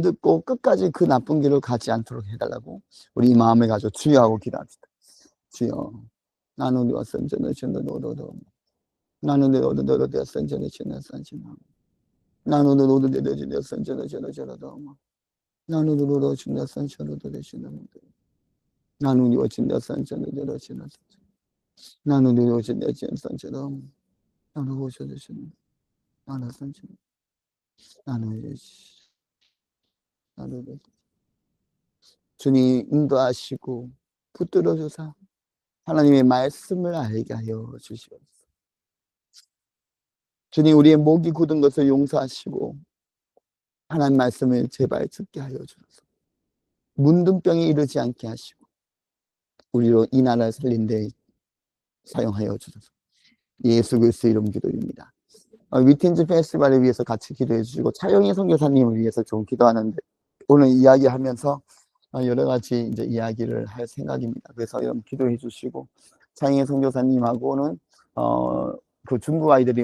듣고 끝까지 그 나쁜 길을 가지 않도록 해달라고 우리 이 마음을 가지고 주여하고 기도합시다. 주여, 나는 누가 선전을 전도 노도도 나는 내 어디 너도 내 선전을 전도 선전하고 나는 내 너도 내 선전을 전도 전도 나는 너도 준다 선전을 되시는 나는 누가 준다 선전을 전도 전도 나는 누가 준다 선전을 나는 오셔주시는 나는 선전. 나는 나는 주님 인도하시고 붙들어 주사 하나님의 말씀을 알게 하여 주시옵소서. 주님 우리의 목이 굳은 것을 용서하시고 하나님 말씀을 제발 듣게 하여 주소서. 문둥병이 이르지 않게 하시고 우리로 이 나라를 살린 데 사용하여 주소서. 예수 그리스도 이름 기도입니다. 어, 위틴즈 페스티벌을 위해서 같이 기도해 주시고 차영희 선교사님을 위해서 좀 기도하는데 오늘 이야기하면서 어, 여러 가지 이제 이야기를 할 생각입니다. 그래서 여러분 기도해 주시고 차영희 선교사님하고는 어, 그 중국 아이들이